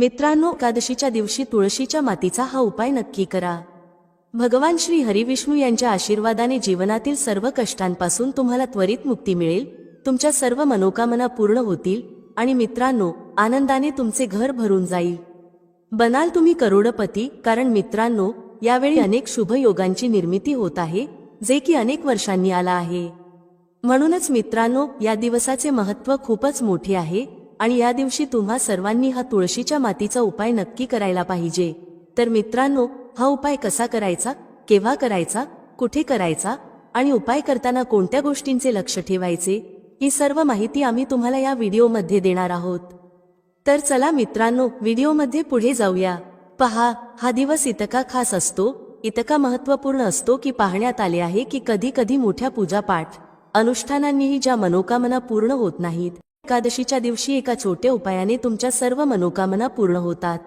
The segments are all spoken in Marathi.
मित्रांनो एकादशीच्या दिवशी तुळशीच्या मातीचा हा उपाय नक्की करा. भगवान श्री हरिविष्णू यांच्या आशीर्वादाने जीवनातील सर्व कष्टांपासून तुम्हाला त्वरित मुक्ती मिळेल तुमच्या सर्व मनोकामना पूर्ण होतील आणि मित्रांनो आनंदाने तुमचे घर भरून जाईल. बनाल तुम्ही करोडपती कारण मित्रांनो यावेळी अनेक शुभ योगांची निर्मिती होत आहे जे की अनेक वर्षांनी आला आहे. म्हणूनच मित्रांनो या दिवसाचे महत्त्व खूपच मोठे आहे आणि या दिवशी तुम्हा सर्वांनी हा तुळशीच्या मातीचा उपाय नक्की करायला पाहिजे. तर मित्रांनो हा उपाय कसा करायचा केव्हा करायचा कुठे करायचा आणि उपाय करताना कोणत्या गोष्टींचे लक्ष ठेवायचे ही सर्व माहिती आम्ही तुम्हाला या व्हिडिओमध्ये देणार आहोत. तर चला मित्रांनो व्हिडिओमध्ये पुढे जाऊया. पहा हा दिवस इतका खास असतो इतका महत्त्वपूर्ण असतो की पाहण्यात आले आहे की कधी कधी मोठ्या पूजापाठ अनुष्ठानांनीही ज्या मनोकामना पूर्ण होत नाहीत एकादशीच्या दिवशी एका छोट्या उपायाने तुमच्या सर्व मनोकामना पूर्ण होतात.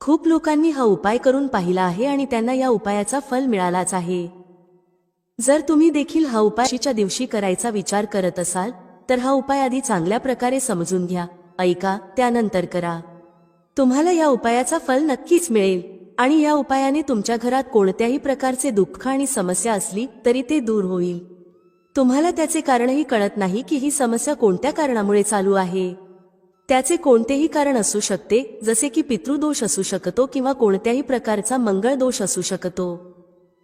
खूप लोकांनी हा उपाय करून पाहिला आहे आणि त्यांना या उपायाचा फल मिळालाच आहे. जर तुम्ही देखील हा उपाशीच्या दिवशी करायचा विचार करत असाल तर हा उपाय आधी चांगल्या प्रकारे समजून घ्या. ऐका त्यानंतर करा. तुम्हाला या उपायाचा फल नक्कीच मिळेल. आणि या उपायाने तुमच्या घरात कोणत्याही प्रकारचे दुःख आणि समस्या असली तरी ते दूर होईल. तुम्हाला त्याचे कारणही कळत नाही की ही समस्या कोणत्या कारणामुळे चालू आहे. त्याचे कोणतेही कारण असू शकते जसे की पितृदोष असू शकतो किंवा कोणत्याही प्रकारचा मंगळ दोष असू शकतो.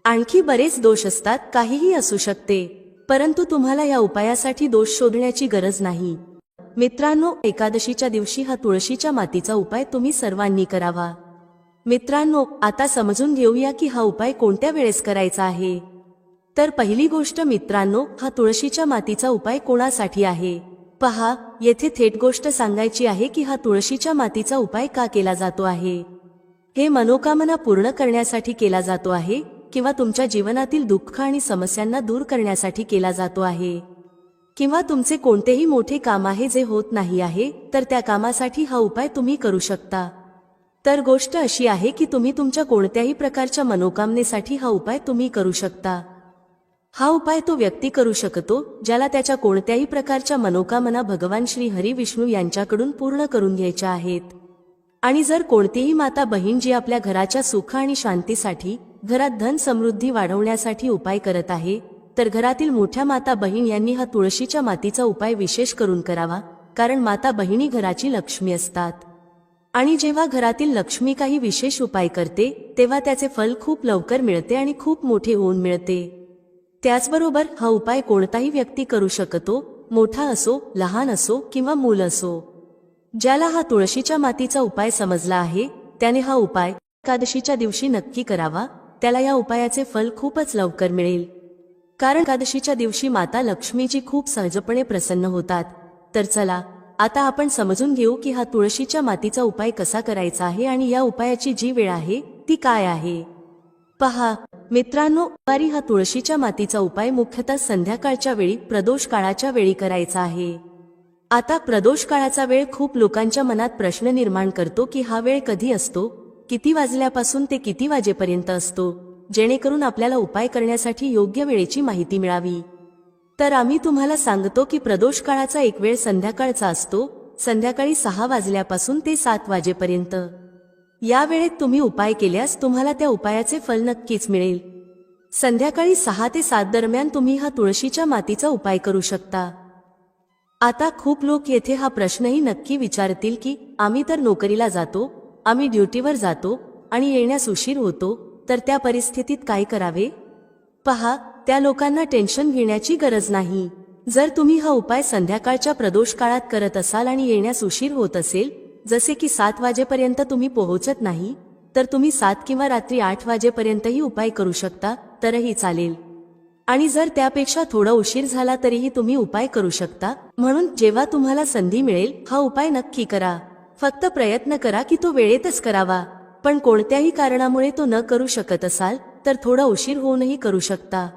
आणखी बरेच दोष असतात काहीही असू शकते परंतु तुम्हाला या उपायासाठी दोष शोधण्याची गरज नाही. मित्रांनो एकादशीच्या दिवशी हा तुळशीच्या मातीचा उपाय तुम्ही सर्वांनी करावा. मित्रांनो आता समजून घेऊया की हा उपाय कोणत्या वेळेस करायचा आहे. तर पहिली गोष्ट मित्रांनो हा तुळशीच्या मातीचा उपाय कोणासाठी आहे? पहा येथे थेट गोष्ट सांगायची आहे की हा तुळशीच्या मातीचा उपाय का केला जातो आहे? हे मनोकामना पूर्ण करण्यासाठी केला जातो आहे किंवा तुमच्या जीवनातील दुःख आणि समस्यांना दूर करण्यासाठी केला जातो आहे? किंवा तुमचे कोणतेही मोठे काम आहे जे होत नाही आहे तर त्या कामासाठी हा उपाय तुम्ही करू शकता. तर गोष्ट अशी आहे की तुम्ही तुमच्या कोणत्याही प्रकारच्या मनोकामनेसाठी हा उपाय तुम्ही करू शकता. हा उपाय तो व्यक्ती करू शकतो ज्याला त्याच्या कोणत्याही प्रकारच्या मनोकामना भगवान श्री हरी विष्णू यांच्याकडून पूर्ण करून घ्यायच्या आहेत. आणि जर कोणतीही माता बहीण जी आपल्या घराच्या सुख आणि शांतीसाठी घरात धन समृद्धी वाढवण्यासाठी उपाय करत आहे तर घरातील मोठ्या माता बहीण यांनी हा तुळशीच्या मातीचा उपाय विशेष करून करावा कारण माता बहिणी घराची लक्ष्मी असतात. आणि जेव्हा घरातील लक्ष्मी काही विशेष उपाय करते तेव्हा त्याचे फल खूप लवकर मिळते आणि खूप मोठे होऊन मिळते. त्याचबरोबर हा उपाय कोणताही व्यक्ती करू शकतो मोठा असो लहान असो किंवा मूल असो. ज्याला हा तुळशीच्या मातीचा उपाय समजला आहे त्याने हा उपाय एकादशीच्या दिवशी नक्की करावा त्याला या उपायाचे फल खूपच लवकर मिळेल. कारण एकादशीच्या दिवशी माता लक्ष्मीची खूप सहजपणे प्रसन्न होतात. तर चला आता आपण समजून घेऊ की हा तुळशीच्या मातीचा उपाय कसा करायचा आहे आणि या उपायाची जी वेळ आहे ती काय आहे. पहा मित्रांनो वारी हा तुळशीच्या मातीचा उपाय मुख्यतः संध्याकाळच्या वेळी प्रदोष काळाच्या वेळी करायचा आहे. आता प्रदोष काळाचा वेळ खूप लोकांच्या मनात प्रश्न निर्माण करतो की हा वेळ कधी असतो किती वाजल्यापासून ते किती वाजेपर्यंत असतो जेणेकरून आपल्याला उपाय करण्यासाठी योग्य वेळेची माहिती मिळावी. तर आम्ही तुम्हाला सांगतो की प्रदोष काळाचा एक वेळ संध्याकाळचा असतो संध्याकाळी सहा वाजल्यापासून ते सात वाजेपर्यंत. या वेळेत तुम्ही उपाय केल्यास तुम्हाला त्या उपायाचे फल नक्कीच मिळेल. संध्याकाळी सहा ते सात दरम्यान तुम्ही हा तुळशीच्या मातीचा उपाय करू शकता. आता खूप लोक येथे हा प्रश्नही नक्की विचारतील की आम्ही तर नोकरीला जातो आम्ही ड्युटीवर जातो आणि येण्यास उशीर होतो तर त्या परिस्थितीत काय करावे? पहा त्या लोकांना टेन्शन घेण्याची गरज नाही. जर तुम्ही हा उपाय संध्याकाळच्या प्रदोष काळात करत असाल आणि येण्यास उशीर होत असेल जसे की सात वाजेपर्यंत तुम्ही पोहोचत नाही तर तुम्ही सात किंवा रात्री आठ वाजेपर्यंतही उपाय करू शकता तरही चालेल. आणि जर त्यापेक्षा थोडा उशीर झाला तरीही तुम्ही उपाय करू शकता म्हणून जेव्हा तुम्हाला संधी मिळेल हा उपाय नक्की करा. फक्त प्रयत्न करा की तो वेळेतच करावा. पण कोणत्याही कारणामुळे तो न करू शकत असाल तर थोडा उशीर होऊनही करू शकता.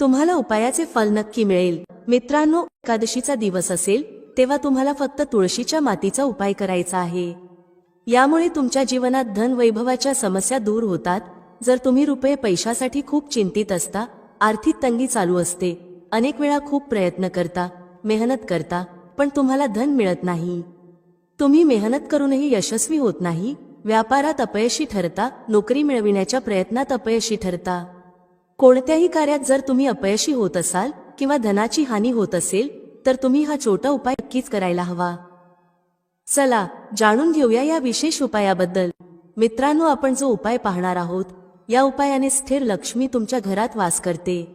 तुम्हाला उपायाचे फल नक्की मिळेल. मित्रांनो एकादशीचा दिवस असेल तेव्हा तुम्हाला फक्त तुळशीच्या मातीचा उपाय करायचा आहे. यामुळे तुमच्या जीवनात धन वैभवाच्या समस्या दूर होतात. जर तुम्ही रुपये पैशासाठी खूप चिंतित असता आर्थिक तंगी चालू असते. अनेक वेळा खूप प्रयत्न करता मेहनत करता पण तुम्हाला धन मिळत नाही. तुम्ही मेहनत करूनही यशस्वी होत नाही. व्यापारात अपयशी ठरता नोकरी मिळविण्याच्या प्रयत्नात अपयशी ठरता. कोणत्याही कार्यात जर तुम्ही अपयशी होत असाल किंवा धनाची हानी होत असेल तर तुम्ही हा छोटा उपाय नक्कीच करायला हवा. चला जाणून घेऊया या विशेष उपायाबद्दल. मित्रांनो आपण जो उपाय पाहणार आहोत या उपायाने स्थिर लक्ष्मी तुमच्या घरात वास करते.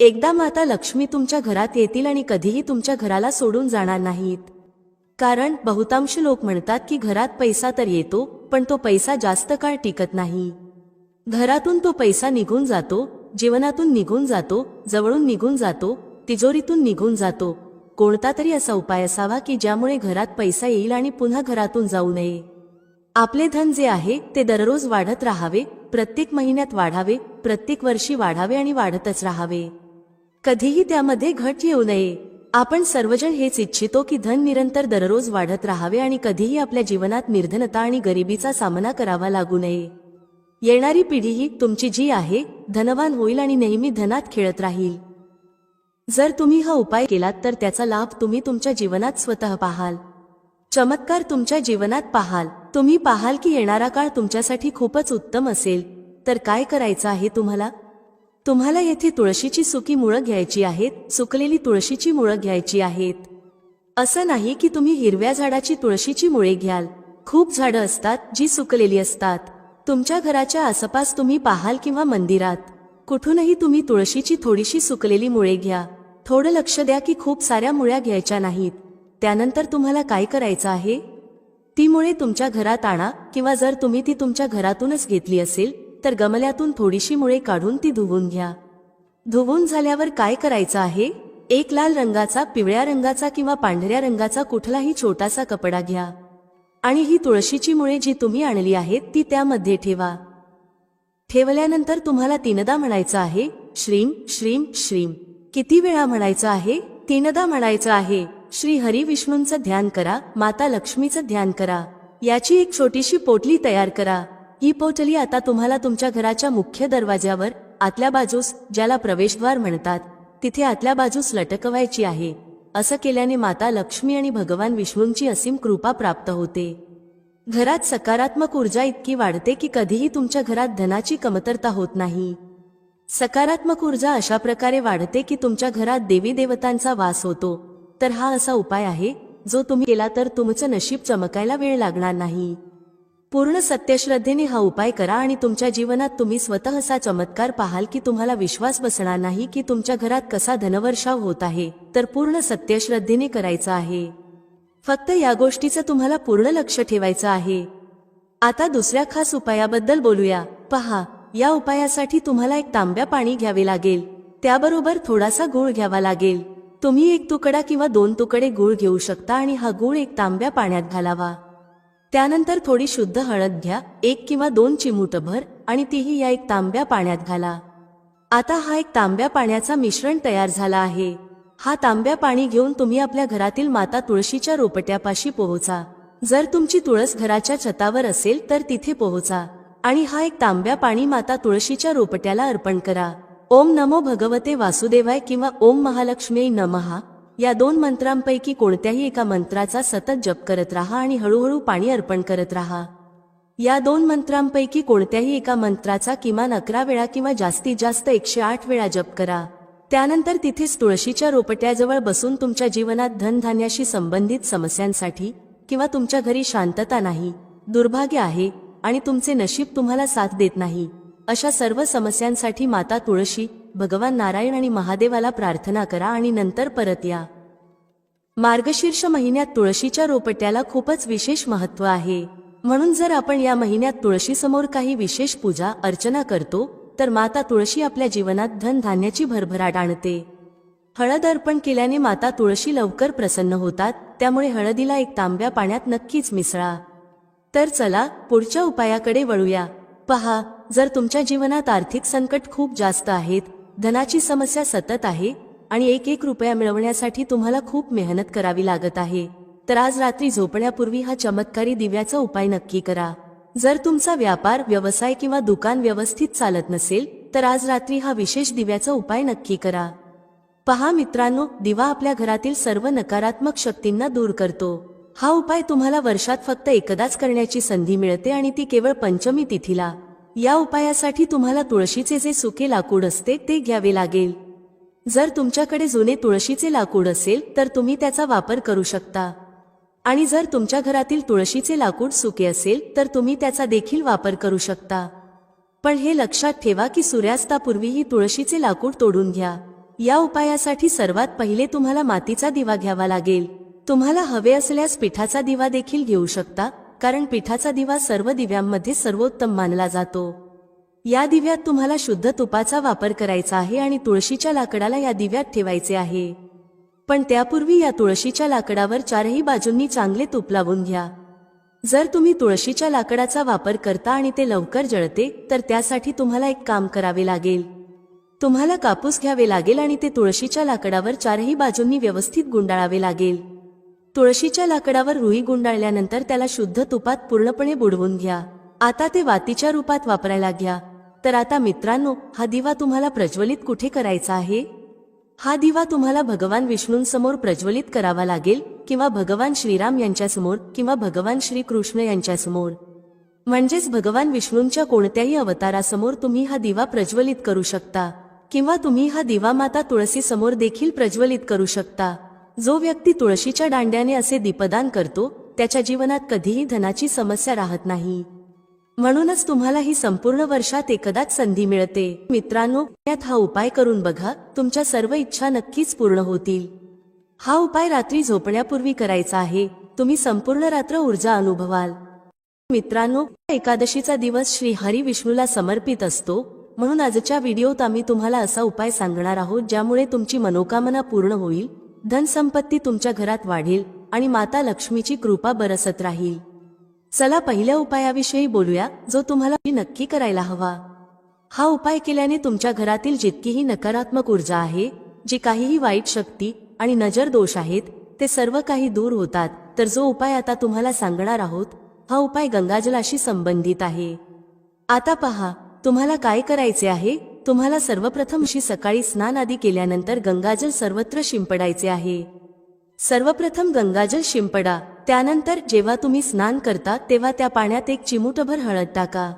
एकदा माता लक्ष्मी तुमच्या घरात येतील आणि कधीही तुमच्या घराला सोडून जाणार नाहीत. कारण बहुतांश लोक म्हणतात की घरात पैसा तर येतो पण तो पैसा जास्त काळ टिकत नाही. घरातून तो पैसा निघून जातो जीवनातून निघून जातो जवळून निघून जातो तिजोरीतून निघून जातो कोणता तरी असा उपाय असावा की ज्यामुळे घरात पैसा येईल आणि पुन्हा घरातून जाऊ नये. आपले धन जे आहे ते दररोज वाढत राहावे प्रत्येक महिन्यात वाढावे प्रत्येक वर्षी वाढावे आणि वाढतच राहावे. कधीही त्यामध्ये घट येऊ नये. आपण सर्वजण हेच इच्छितो की धन निरंतर दररोज वाढत राहावे आणि कधीही आपल्या जीवनात निर्धनता आणि गरिबीचा सामना करावा लागू नये. येणारी पिढीही तुमची जी आहे धनवान होईल आणि नेहमी धनात खेळत राहील. जर तुम्ही हा उपाय केलात तर त्याचा लाभ तुम्ही तुमच्या जीवनात स्वतः पाहाल. चमत्कार तुमच्या जीवनात पाहाल. तुम्ही पाहाल की येणारा काळ तुमच्यासाठी खूपच उत्तम असेल. तर काय करायचं आहे तुम्हाला? तुम्हाला येथे तुळशीची सुकी मुळं घ्यायची आहेत सुकलेली तुळशीची मुळं घ्यायची आहेत. असं नाही की तुम्ही हिरव्या झाडाची तुळशीची मुळे घ्याल. खूप झाडं असतात जी सुकलेली असतात. तुमच्या घराच्या आसपास तुम्ही पाहाल किंवा मंदिरात. कुठूनही तुम्ही तुळशीची थोडीशी सुकलेली मुळे घ्या. थोडं लक्ष द्या की खूप साऱ्या मुळ्या घ्यायच्या नाहीत. त्यानंतर तुम्हाला काय करायचं आहे? ती मुळे तुमच्या घरात आणा किंवा जर तुम्ही ती तुमच्या घरातूनच घेतली असेल तर गमल्यातून थोडीशी मुळे काढून ती धुवून घ्या. धुवून झाल्यावर काय करायचं आहे? एक लाल रंगाचा पिवळ्या रंगाचा किंवा पांढऱ्या रंगाचा कुठलाही छोटासा कपडा घ्या. आणि ही तुळशीची मुळे जी तुम्ही आणली आहेत ती त्यामध्ये ठेवा. ठेवल्यानंतर तुम्हाला तीनदा म्हणायचं आहे श्रीम श्रीम श्रीम किती वेळा म्हणायचं आहे? तीनदा म्हणायचं आहे. श्री हरी विष्णूंचं ध्यान करा माता लक्ष्मीचं ध्यान करा. याची एक छोटीशी पोटली तयार करा. ही पोटली आता तुम्हाला तुमच्या घराच्या मुख्य दरवाज्यावर आतल्या बाजूस ज्याला प्रवेशद्वार म्हणतात तिथे आतल्या बाजूस लटकवायची आहे. असं केल्याने माता लक्ष्मी आणि भगवान विष्णूंची असीम कृपा प्राप्त होते. घरात सकारात्मक ऊर्जा इतकी वाढते की कधीही तुमच्या घरात धनाची कमतरता होत नाही. सकारात्मक ऊर्जा अशा प्रकारे वाढते की तुमच्या घरात देवी देवतांचा वास होतो. तर हा असा उपाय आहे जो तुम्ही केला तर तुमचं नशीब चमकायला वेळ लागणार नाही. पूर्ण सत्यश्रद्धेने हा उपाय करा आणि तुमच्या जीवनात तुम्ही स्वतः असा चमत्कार पाहाल की तुम्हाला विश्वास बसणार नाही की तुमच्या घरात कसा धनवर्षाव होत आहे तर पूर्ण सत्यश्रद्धेने करायचा आहे. फक्त या गोष्टीचं तुम्हाला पूर्ण लक्ष ठेवायचं आहे. आता दुसऱ्या खास उपायाबद्दल बोलूया. पहा. या उपायासाठी तुम्हाला एक तांब्या पाणी घ्यावे लागेल. त्याबरोबर थोडासा गूळ घ्यावा लागेल. तुम्ही एक तुकडा किंवा दोन तुकडे गूळ घेऊ शकता आणि हा गूळ एक तांब्या पाण्यात घालावा. त्यानंतर थोडी शुद्ध हळद घ्या एक किंवा दोन चिमूटभर आणि तीही या एक तांब्या पाण्यात घाला. आता हा एक तांब्या पाण्याचा मिश्रण तयार झाला आहे. हा तांब्या पाणी घेऊन तुम्ही आपल्या घरातील माता तुळशीच्या रोपट्यापाशी पोहोचा. जर तुमची तुळस घराच्या छतावर असेल तर तिथे पोहोचा. आणि हा एक तांब्या पाणी माता तुळशीच्या रोपट्याला अर्पण करा. ओम नमो भगवते वासुदेवाय किंवा ओम महालक्ष्मी नमहा. या दोन मंत्रांपैकी कोणत्याही एका मंत्राचा सतत जप करत राहा आणि हळूहळू पाणी अर्पण करत राहा. या दोन मंत्रांपैकी कोणत्याही एका मंत्राचा किमान अकरा वेळा किंवा जास्तीत जास्त एकशे आठ वेळा जप करा. त्यानंतर तिथेच तुळशीच्या रोपट्याजवळ बसून तुमच्या जीवनात धनधान्याशी संबंधित समस्यांसाठी किंवा तुमच्या घरी शांतता नाही दुर्भाग्य आहे आणि तुमचे नशीब तुम्हाला साथ देत नाही. अशा सर्व समस्यांसाठी माता तुळशी भगवान नारायण आणि महादेवाला प्रार्थना करा आणि नंतर परत या. मार्गशीर्ष महिन्यात तुळशीच्या रोपट्याला खूपच विशेष महत्त्व आहे. म्हणून जर आपण या महिन्यात तुळशीसमोर काही विशेष पूजा अर्चना करतो तर माता तुळशी आपल्या जीवनात धन धान्याची भरभराट आणते. हळद अर्पण केल्याने माता तुळशी लवकर प्रसन्न होतात त्यामुळे हळदीला एक तांब्या पाण्यात नक्कीच मिसळा. तर चला पुढच्या उपायाकडे वळूया. पहा जर तुमच्या जीवनात आर्थिक संकट खूप जास्त आहेत धनाची समस्या सतत आहे आणि एक एक रुपया मिळवण्यासाठी तुम्हाला खूप मेहनत करावी लागत आहे तर आज रात्री झोपण्यापूर्वी हा चमत्कारी दिव्याचा उपाय नक्की करा. जर तुमचा व्यापार व्यवसाय किंवा दुकान व्यवस्थित चालत नसेल तर आज रात्री हा विशेष दिव्याचा उपाय नक्की करा. पहा मित्रांनो दिवा आपल्या घरातील सर्व नकारात्मक शक्तींना दूर करतो. हा उपाय तुम्हाला वर्षात फक्त एकदाच करण्याची संधी मिळते आणि ती केवळ पंचमी तिथीला. या उपायासाठी तुम्हाला तुळशीचे जे सुके लाकूड असते ते घ्यावे लागेल. जर तुमच्याकडे जुने तुळशीचे लाकूड असेल तर तुम्ही त्याचा वापर करू शकता. आणि जर तुमच्या घरातील तुळशीचे लाकूड सुके असेल तर तुम्ही त्याचा देखील वापर करू शकता. पण हे लक्षात ठेवा की सूर्यास्तापूर्वी ही तुळशीचे लाकूड तोडून घ्या. या उपायासाठी सर्वात पहिले तुम्हाला मातीचा दिवा घ्यावा लागेल. तुम्हाला हवे असल्यास पिठाचा दिवा देखील घेऊ शकता कारण पिठाचा दिवा सर्व दिव्यांमध्ये सर्वोत्तम मानला जातो. या दिव्यात तुम्हाला शुद्ध तुपाचा वापर करायचा आहे आणि तुळशीच्या लाकडाला या दिव्यात ठेवायचे आहे. पण त्यापूर्वी या तुळशीच्या लाकडावर चारही बाजूंनी चांगले तूप लावून घ्या. जर तुम्ही तुळशीच्या लाकडाचा वापर करता आणि ते लवकर जळते तर त्यासाठी तुम्हाला एक काम करावे लागेल. तुम्हाला कापूस घ्यावे लागेल आणि ते तुळशीच्या लाकडावर चारही बाजूंनी व्यवस्थित गुंडाळावे लागेल. तुळशीच्या लाकडावर रुई गुंडाळल्यानंतर त्याला शुद्ध तुपात पूर्णपणे बुडवून घ्या. आता ते वातीच्या रूपात वापरायला घ्या. तर आता मित्रांनो हा दिवा तुम्हाला प्रज्वलित कुठे करायचा आहे? हा दिवा तुम्हाला भगवान विष्णूंसमोर प्रज्वलित करावा लागेल किंवा भगवान श्रीराम यांच्यासमोर किंवा भगवान श्रीकृष्ण यांच्यासमोर. म्हणजेच भगवान विष्णूंच्या कोणत्याही अवतारासमोर तुम्ही हा दिवा प्रज्वलित करू शकता. किंवा तुम्ही हा दिवा माता तुळसी समोर देखील प्रज्वलित करू शकता. जो व्यक्ती तुळशीच्या दांड्याने असे दीपदान करतो त्याच्या जीवनात कधीही धनाची समस्या राहत नाही. म्हणूनच तुम्हाला ही संपूर्ण वर्षात एकदाच संधी मिळते. मित्रांनो यात हा उपाय करून बघा तुमच्या सर्व इच्छा नक्कीच पूर्ण होतील. हा उपाय रात्री झोपण्यापूर्वी करायचा आहे. तुम्ही संपूर्ण रात्र ऊर्जा अनुभवाल. मित्रांनो एकादशीचा दिवस श्री हरी विष्णूला समर्पित असतो. म्हणून आजच्या व्हिडिओत आम्ही तुम्हाला असा उपाय सांगणार आहोत ज्यामुळे तुमची मनोकामना पूर्ण होईल. धनसंपत्ती तुमच्या घरात वाढेल आणि माता लक्ष्मीची कृपा बरसत राहील. चला पहिल्या उपायाविषयी बोलूया जो तुम्हाला नक्की करायला हवा. हा उपाय केल्याने तुमच्या घरातील जितकीही नकारात्मक ऊर्जा आहे जी काहीही वाईट शक्ती आणि नजर दोष आहेत ते सर्व काही दूर होतात. तर जो उपाय आता तुम्हाला सांगणार आहोत हा उपाय गंगाजलाशी संबंधित आहे. आता पहा तुम्हाला काय करायचे आहे? तुम्हाला सर्वप्रथम शी सकाळी स्नान आदी केल्यानंतर गंगाजल सर्वत्र शिंपडायचे आहे. सर्वप्रथम गंगाजल शिंपडा त्यानंतर जेव्हा तुम्ही स्नान करता तेव्हा त्या पाण्यात एक चिमूटभर हळद टाका.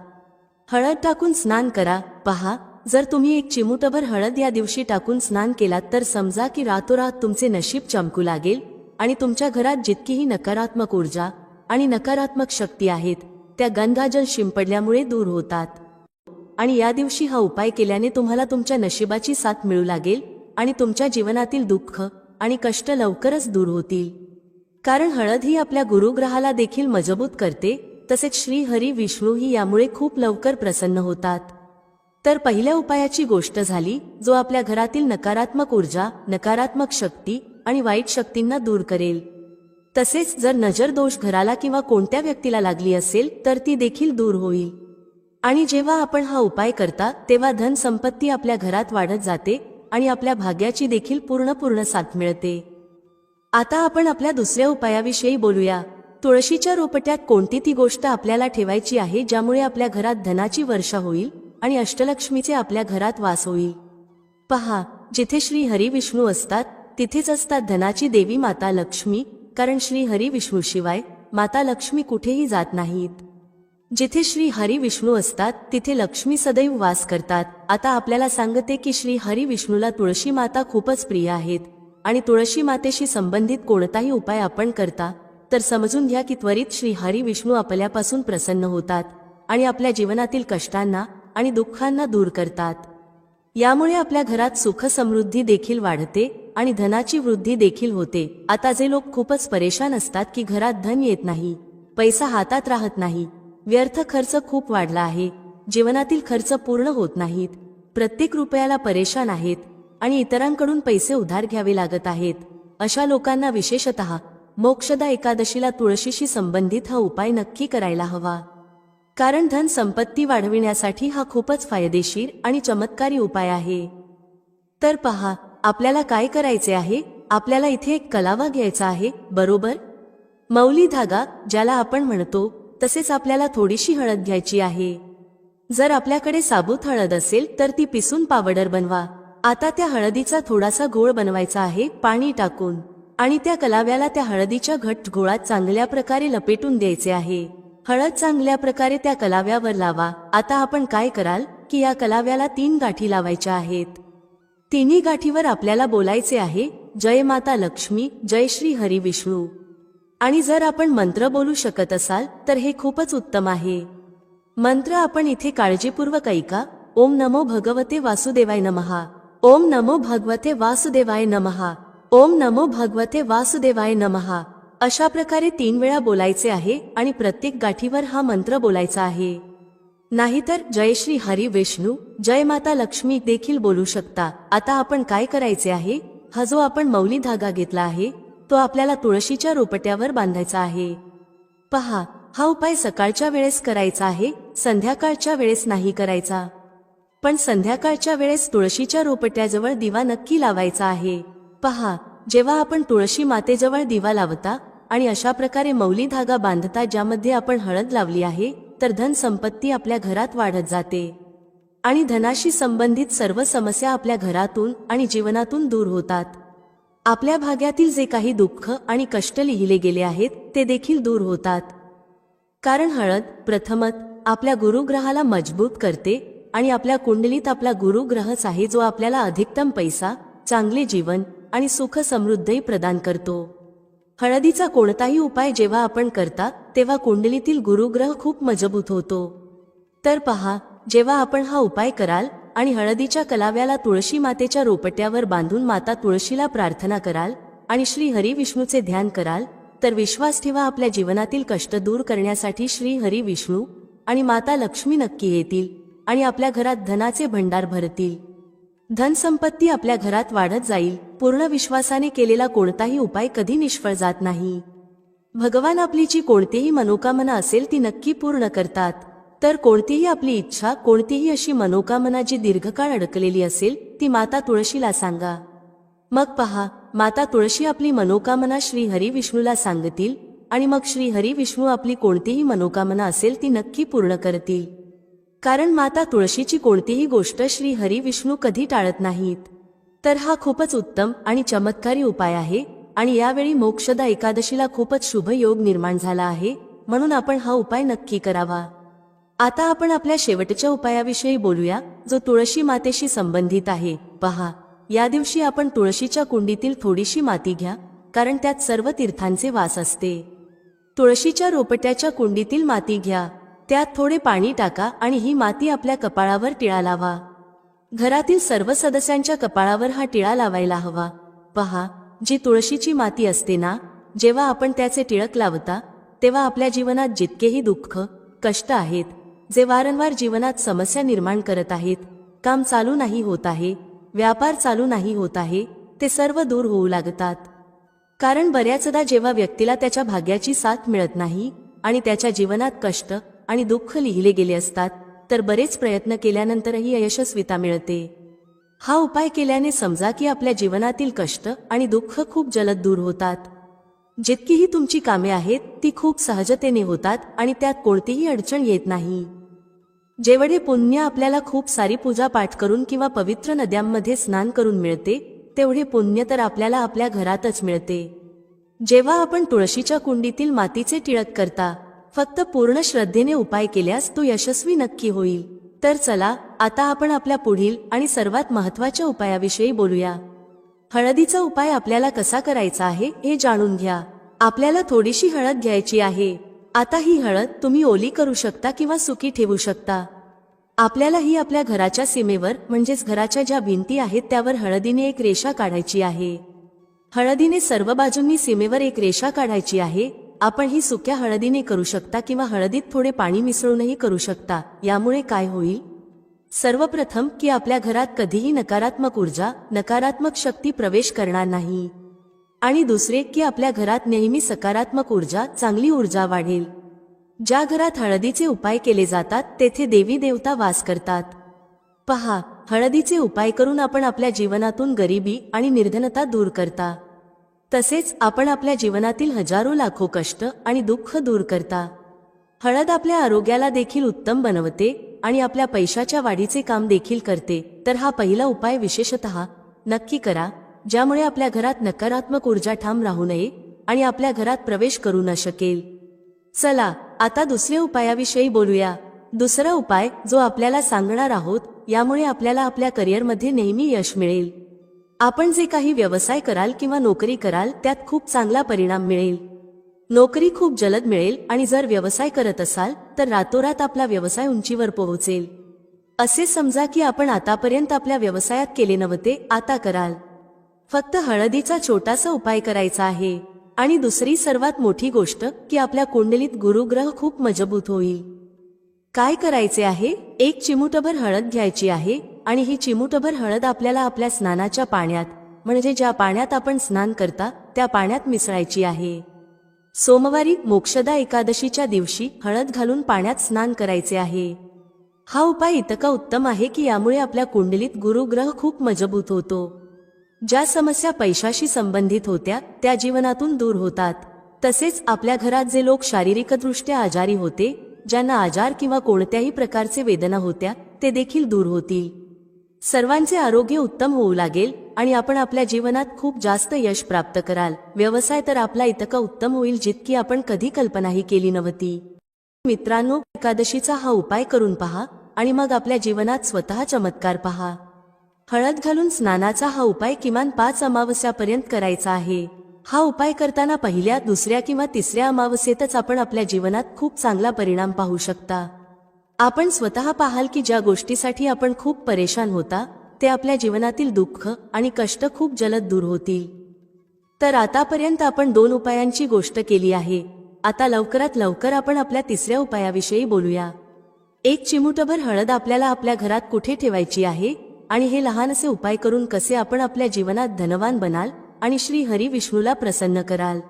हळद टाकून स्नान करा. पहा जर तुम्ही एक चिमूटभर हळद या दिवशी टाकून स्नान केलात तर समजा की रातोरात तुमचे नशीब चमकू लागेल आणि तुमच्या घरात जितकीही नकारात्मक ऊर्जा आणि नकारात्मक शक्ती आहेत त्या गंगाजल शिंपडल्यामुळे दूर होतात. आणि या दिवशी हा उपाय केल्याने तुम्हाला तुमच्या नशिबाची साथ मिळू लागेल आणि तुमच्या जीवनातील दुःख आणि कष्ट लवकरच दूर होतील. कारण हळद ही आपल्या गुरुग्रहाला देखील मजबूत करते तसेच श्री हरी विष्णू ही यामुळे खूप लवकर प्रसन्न होतात. तर पहिल्या उपायाची गोष्ट झाली जो आपल्या घरातील नकारात्मक ऊर्जा नकारात्मक शक्ती आणि वाईट शक्तींना दूर करेल. तसेच जर नजर दोष घराला किंवा कोणत्या व्यक्तीला लागली असेल तर ती देखील दूर होईल. आणि जेव्हा आपण हा उपाय करता तेव्हा धन संपत्ती आपल्या घरात वाढत जाते आणि आपल्या भाग्याची देखील पूर्ण पूर्ण साथ मिळते. आता आपण आपल्या दुसऱ्या उपायाविषयी बोलूया. तुळशीच्या रोपट्यात कोणती ती गोष्ट आपल्याला ठेवायची आहे ज्यामुळे आपल्या घरात धनाची वर्षा होईल आणि अष्टलक्ष्मीचे आपल्या घरात वास होईल? पहा जिथे श्री हरी विष्णू असतात तिथेच असतात धनाची देवी माता लक्ष्मी कारण श्री हरी विष्णू शिवाय माता लक्ष्मी कुठेही जात नाहीत. जिथे श्री हरी विष्णू असतात तिथे लक्ष्मी सदैव वास करतात. आता आपल्याला सांगते की श्री हरी विष्णूला तुळशी माता खूपच प्रिय आहेत. आणि तुळशी मातेशी संबंधित कोणताही उपाय आपण करता तर समजून घ्या की त्वरित श्री हरी विष्णू आपल्यापासून प्रसन्न होतात आणि आपल्या जीवनातील कष्टांना आणि दुःखांना दूर करतात. यामुळे आपल्या घरात सुख समृद्धी देखील वाढते आणि धनाची वृद्धी देखील होते. आता जे लोक खूपच परेशान असतात की घरात धन येत नाही पैसा हातात राहत नाही व्यर्थ खर्च खूप वाढला आहे. जीवनातील खर्च पूर्ण होत नाहीत. प्रत्येक रुपयाला परेशान आहेत आणि इतरांकडून पैसे उधार घ्यावे लागत आहेत. अशा लोकांना विशेषतः मोक्षदा एकादशीला तुळशीशी संबंधित हा उपाय नक्की करायला हवा. कारण धन संपत्ती वाढविण्यासाठी हा खूपच फायदेशीर आणि चमत्कारी उपाय आहे. तर पहा आपल्याला काय करायचे आहे? आपल्याला इथे एक कलावा घ्यायचा आहे बरोबर? मौली धागा ज्याला आपण म्हणतो तसेच आपल्याला थोडीशी हळद घ्यायची आहे. जर आपल्याकडे साबूत हळद असेल तर ती पिसून पावडर बनवा. आता त्या हळदीचा थोडासा घोळ बनवायचा आहे पाणी टाकून. आणि त्या कलाव्याला त्या हळदीच्या घट गोळात चांगल्या प्रकारे लपेटून द्यायचे आहे. हळद चांगल्या प्रकारे त्या कलाव्यावर लावा. आता आपण काय कराल की या कलाव्याला तीन गाठी लावायच्या आहेत. तिन्ही गाठीवर आपल्याला बोलायचे आहे जय माता लक्ष्मी जय श्री हरी विष्णू. आणि जर आपण मंत्र बोलू शकत असाल तर हे खूपच उत्तम आहे. मंत्र आपण इथे काळजीपूर्वक ऐका. ओम नमो भगवते वासुदेवाय नमहा ओम नमो भगवते वासुदेवाय नमहा ओम नमो भगवते वासुदेवाय नमहा अशा प्रकारे तीन वेळा बोलायचे आहे आणि प्रत्येक गाठीवर हा मंत्र बोलायचा आहे. नाहीतर जय श्री हरी विष्णू जय माता लक्ष्मी देखील बोलू शकता. आता आपण काय करायचे आहे? हा जो आपण मौली धागा घेतला आहे तो आपल्याला तुळशीच्या रोपट्यावर बांधायचा आहे. पहा हा उपाय सकाळच्या वेळेस करायचा आहे संध्याकाळच्या वेळेस नाही करायचा. पण संध्याकाळच्या वेळेस तुळशीच्या रोपट्याजवळ दिवा नक्की लावायचा आहे. पहा जेव्हा आपण तुळशी मातेजवळ दिवा लावता आणि अशा प्रकारे मौली धागा बांधता ज्यामध्ये आपण हळद लावली आहे तर धन संपत्ती आपल्या घरात वाढत जाते. आणि धनाशी संबंधित सर्व समस्या आपल्या घरातून आणि जीवनातून दूर होतात. आपल्या भाग्यातील जे काही दुःख आणि कष्ट लिहिले गेले आहेत ते देखील दूर होतात. कारण हळद प्रथमत आपल्या गुरुग्रहाला मजबूत करते आणि आपल्या कुंडलीत आपला गुरुग्रहच आहे जो आपल्याला अधिकतम पैसा चांगले जीवन आणि सुख समृद्धही प्रदान करतो. हळदीचा कोणताही उपाय जेव्हा आपण करता तेव्हा कुंडलीतील गुरुग्रह खूप मजबूत होतो. तर पहा जेव्हा आपण हा उपाय कराल आणि हळदीच्या कलाव्याला तुळशी मातेच्या रोपट्यावर बांधून माता तुळशीला प्रार्थना कराल आणि श्री हरी विष्णूचे ध्यान कराल तर विश्वास ठेवा आपल्या जीवनातील कष्ट दूर करण्यासाठी श्री हरी विष्णू आणि माता लक्ष्मी नक्की येतील आणि आपल्या घरात धनाचे भंडार भरतील. धनसंपत्ती आपल्या घरात वाढत जाईल पूर्ण विश्वासाने केलेला कोणताही उपाय कधी निष्फळ जात नाही. भगवान आपली जी कोणतीही मनोकामना असेल ती नक्की पूर्ण करतात. तर कोणतीही आपली इच्छा कोणतीही अशी मनोकामना जी दीर्घकाळ अडकलेली असेल ती माता तुळशीला सांगा. मग पहा माता तुळशी आपली मनोकामना श्री हरी विष्णूला सांगतील आणि मग श्री हरी विष्णू आपली कोणतीही मनोकामना असेल ती नक्की पूर्ण करतील. कारण माता तुळशीची कोणतीही गोष्ट श्री हरी विष्णू कधी टाळत नाहीत. तर हा खूपच उत्तम आणि चमत्कारी उपाय आहे आणि यावेळी मोक्षदा एकादशीला खूपच शुभ योग निर्माण झाला आहे म्हणून आपण हा उपाय नक्की करावा. आता आपण आपल्या शेवटच्या उपायाविषयी बोलूया जो तुळशी मातेशी संबंधित आहे. पहा या दिवशी आपण तुळशीच्या कुंडीतील थोडीशी माती घ्या कारण त्यात सर्व तीर्थांचे वास असते. तुळशीच्या रोपट्याच्या कुंडीतील माती घ्या त्यात थोडे पाणी टाका आणि ही माती आपल्या कपाळावर टिळा लावा. घरातील सर्व सदस्यांच्या कपाळावर हा टिळा लावायला हवा. पहा जी तुळशीची माती असते ना जेव्हा आपण त्याचे टिळक लावता तेव्हा आपल्या जीवनात जितकेही दुःख कष्ट आहेत जे वारंवार जीवनात समस्या निर्माण करत आहेत काम चालू नाही होत आहे व्यापार चालू नाही होत आहे ते सर्व दूर होऊ लागतात. कारण बऱ्याचदा जेव्हा व्यक्तीला त्याच्या भाग्याची साथ मिळत नाही आणि त्याच्या जीवनात कष्ट आणि दुःख लिहिले गेले असतात तर बरेच प्रयत्न केल्यानंतरही यशस्विता मिळते. हा उपाय केल्याने समजा की आपल्या जीवनातील कष्ट आणि दुःख खूप जलद दूर होतात. जितकीही तुमची कामे आहेत ती खूप सहजतेने होतात आणि त्यात कोणतीही अडचण येत नाही. जेवढे पुण्य आपल्याला खूप सारी पूजा पाठ करून किंवा पवित्र नद्यांमध्ये स्नान करून मिळते तेवढे पुण्य तर आपल्याला आपल्या घरातच मिळते. जेव्हा आपण तुळशीच्या कुंडीतील मातीचे टिळक करता फक्त पूर्ण श्रद्धेने उपाय केल्यास तो यशस्वी नक्की होईल. तर चला आता आपण आपल्या पुढील आणि सर्वात महत्त्वाच्या उपायाविषयी बोलूया. हळदीचा उपाय आपल्याला कसा करायचा आहे हे जाणून घ्या. आपल्याला थोडीशी हळद घ्यायची आहे. आता ही हळद तुम्ही ओली करू शकता किंवा सुकी ठेवू शकता. आपल्याला ही आपल्या घराच्या सीमेवर म्हणजेच घराच्या ज्या भिंती आहेत त्यावर हळदीने एक रेषा काढायची आहे. हळदीने सर्व बाजूंनी सीमेवर एक रेषा काढायची आहे. आपण ही सुक्या हळदीने करू शकता किंवा हळदीत थोडे पाणी मिसळूनही करू शकता. यामुळे काय होईल? सर्वप्रथम की आपल्या घरात कधीही नकारात्मक ऊर्जा नकारात्मक शक्ती प्रवेश करणार नाही. आणि दुसरे की आपल्या घरात नेहमी सकारात्मक ऊर्जा चांगली ऊर्जा वाढेल. ज्या घरात हळदीचे उपाय केले जातात तेथे देवी देवता वास करतात. पहा हळदीचे उपाय करून आपण आपल्या जीवनातून गरिबी आणि निर्धनता दूर करता. तसेच आपण आपल्या जीवनातील हजारो लाखो कष्ट आणि दुःख दूर करता. हळद आपल्या आरोग्याला देखील उत्तम बनवते आणि आपल्या पैशाच्या वाढीचे काम देखील करते. तर हा पहिला उपाय विशेषत नक्की करा. ज्यामुळे आपल्या घरात नकारात्मक ऊर्जा ठाम राहू नये आणि आपल्या घरात प्रवेश करू न शकेल. चला आता दुसऱ्या उपायाविषयी बोलूया. दुसरा उपाय जो आपल्याला सांगणार आहोत यामुळे आपल्याला आपल्या करिअरमध्ये नेहमी यश मिळेल. आपण जे काही व्यवसाय कराल किंवा नोकरी कराल त्यात खूप चांगला परिणाम मिळेल. नोकरी खूप जलद मिळेल आणि जर व्यवसाय करत असाल तर रातोरात आपला व्यवसाय उंचीवर पोहोचेल. असे समजा की आपण आतापर्यंत आपल्या व्यवसायात केले नव्हते आता कराल. फक्त हळदीचा छोटासा उपाय करायचा आहे. आणि दुसरी सर्वात मोठी गोष्ट की आपल्या कुंडलीत गुरुग्रह खूप मजबूत होईल. काय करायचे आहे? एक चिमुटभर हळद घ्यायची आहे आणि ही चिमुटभर हळद आपल्याला आपल्या स्नानाच्या पाण्यात म्हणजे ज्या पाण्यात आपण स्नान करता त्या पाण्यात मिसळायची आहे. सोमवारी मोक्षदा एकादशीच्या दिवशी हळद घालून पाण्यात स्नान करायचे आहे. हा उपाय इतका उत्तम आहे की यामुळे आपल्या कुंडलीत गुरुग्रह खूप मजबूत होतो. ज्या समस्या पैशाशी संबंधित होत्या त्या जीवनातून दूर होतात. तसेच आपल्या घरात जे लोक शारीरिकदृष्ट्या आजारी होते ज्यांना आजार किंवा कोणत्याही प्रकारचे वेदना होत्या ते देखील दूर होतील. सर्वांचे आरोग्य उत्तम होऊ लागेल आणि आपण आपल्या जीवनात खूप जास्त यश प्राप्त कराल. व्यवसाय तर आपला इतका उत्तम होईल जितकी आपण कधी कल्पनाही केली नव्हती. मित्रांनो एकादशीचा हा उपाय करून पहा आणि मग आपल्या जीवनात स्वतः चमत्कार पहा. हळद घालून स्नानाचा हा उपाय किमान पाच अमावस्यापर्यंत करायचा आहे. हा उपाय करताना पहिल्या दुसऱ्या किंवा तिसऱ्या अमावस्येतच आपण आपल्या जीवनात खूप चांगला परिणाम पाहू शकता. आपण स्वतः पाहाल की ज्या गोष्टीसाठी आपण खूप परेशान होता ते आपल्या जीवनातील दुःख आणि कष्ट खूप जलद दूर होतील. तर आतापर्यंत आपण दोन उपायांची गोष्ट केली आहे. आता लवकरात लवकर आपण आपल्या तिसऱ्या उपायाविषयी बोलूया. एक चिमुटभर हळद आपल्याला आपल्या घरात कुठे ठेवायची आहे? आणि हे लहानसे उपाय करून कसे आपण आपल्या जीवनात धनवान बनाल आणि श्री हरी विष्णूला प्रसन्न कराल.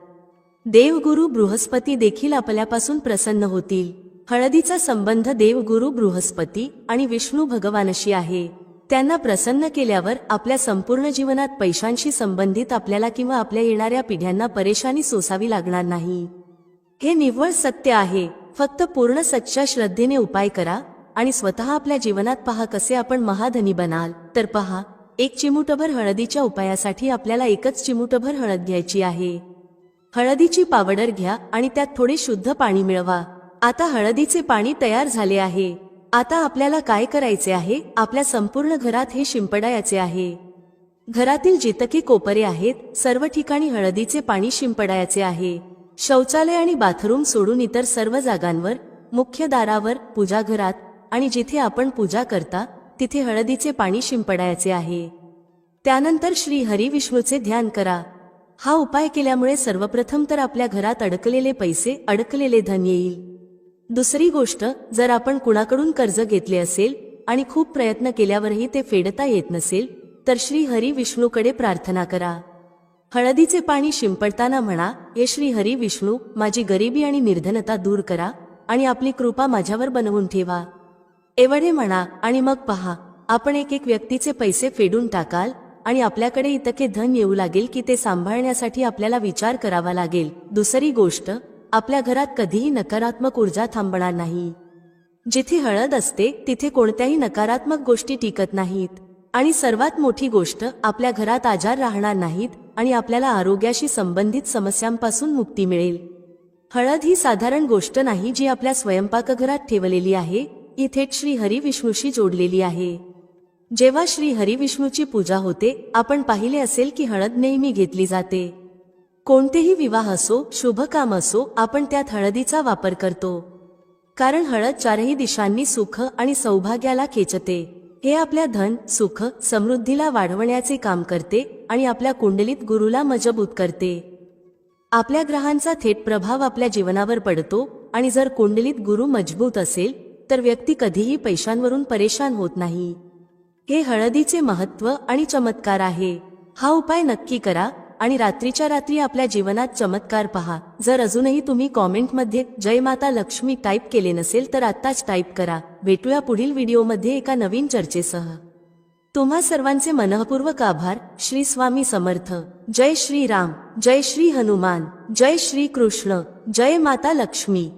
देवगुरु बृहस्पती देखील आपल्यापासून प्रसन्न होतील. हळदीचा संबंध देवगुरु बृहस्पती आणि विष्णू भगवानशी आहे. त्यांना प्रसन्न केल्यावर आपल्या संपूर्ण जीवनात पैशांशी संबंधित आपल्याला किंवा आपल्या येणाऱ्या पिढ्यांना परेशानी सोसावी लागणार नाही. हे निव्वळ सत्य आहे. फक्त पूर्ण सच्च्या श्रद्धेने उपाय करा आणि स्वतः आपल्या जीवनात पहा कसे आपण महाधनी बनाल. तर पहा एक चिमुटभर हळदीच्या उपायासाठी आपल्याला एकच चिमुटभर हळद घ्यायची आहे. हळदीची पावडर घ्या आणि त्यात थोडे शुद्ध पाणी मिळवा. आता हळदीचे पाणी तयार झाले आहे. आता आपल्याला काय करायचे आहे? आपल्या संपूर्ण घरात हे शिंपडायचे आहे. घरातील जितके कोपरे आहेत सर्व ठिकाणी हळदीचे पाणी शिंपडायचे आहे. शौचालय आणि बाथरूम सोडून इतर सर्व जागांवर मुख्य दारावर पूजाघरात आणि जिथे आपण पूजा करता तिथे हळदीचे पाणी शिंपडायचे आहे. त्यानंतर श्री हरी विष्णूचे ध्यान करा. हा उपाय केल्यामुळे सर्वप्रथम तर आपल्या घरात अडकलेले पैसे अडकलेले धन येईल. दुसरी गोष्ट जर आपण कुणाकडून कर्ज घेतले असेल आणि खूप प्रयत्न केल्यावरही ते फेडता येत नसेल तर श्री हरी विष्णूकडे प्रार्थना करा. हळदीचे पाणी शिंपडताना म्हणा हे श्री हरी विष्णू माझी गरिबी आणि निर्धनता दूर करा आणि आपली कृपा माझ्यावर बनवून ठेवा. एवढे म्हणा आणि मग पहा आपण एक एक व्यक्तीचे पैसे फेडून टाकाल आणि आपल्याकडे इतके धन येऊ लागेल की ते सांभाळण्यासाठी आपल्याला विचार करावा लागेल. दुसरी गोष्ट आपल्या घरात कधीही नकारात्मक ऊर्जा थांबणार नाही. जिथे हळद असते तिथे कोणत्याही नकारात्मक गोष्टी टिकत नाहीत. आणि सर्वात मोठी गोष्ट आपल्या घरात आजार राहणार नाहीत आणि आपल्याला आरोग्याशी संबंधित समस्यांपासून मुक्ती मिळेल. हळद ही साधारण गोष्ट नाही जी आपल्या स्वयंपाकघरात ठेवलेली आहे ही थेट श्री हरी विष्णूशी जोडलेली आहे. जेव्हा श्री हरी विष्णूची पूजा होते आपण पाहिले असेल की हळद नेहमी घेतली जाते. कोणतेही विवाह असो शुभ काम असो आपण त्यात हळदीचा वापर करतो. कारण हळद चारही दिशांनी सुख आणि सौभाग्याला खेचते. हे आपल्या धन सुख समृद्धीला वाढवण्याचे काम करते आणि आपल्या कुंडलीत गुरुला मजबूत करते. आपल्या ग्रहांचा थेट प्रभाव आपल्या जीवनावर पडतो आणि जर कुंडलीत गुरु मजबूत असेल तर व्यक्ती कधीही पैशांवरून परेशान होत नाही. हे हळदीचे महत्त्व आणि चमत्कार आहे. हा उपाय नक्की करा आणि रात्रीच्या रात्री आपल्या जीवनात चमत्कार पहा. जर अजूनही तुम्ही कॉमेंटमध्ये जय माता लक्ष्मी टाईप केले नसेल तर आत्ताच टाईप करा. भेटूया पुढील व्हिडिओमध्ये एका नवीन चर्चेसह. तुम्हा सर्वांचे मनःपूर्वक आभार. श्री स्वामी समर्थ. जय श्री राम. जय श्री हनुमान. जय श्री कृष्ण. जय माता लक्ष्मी.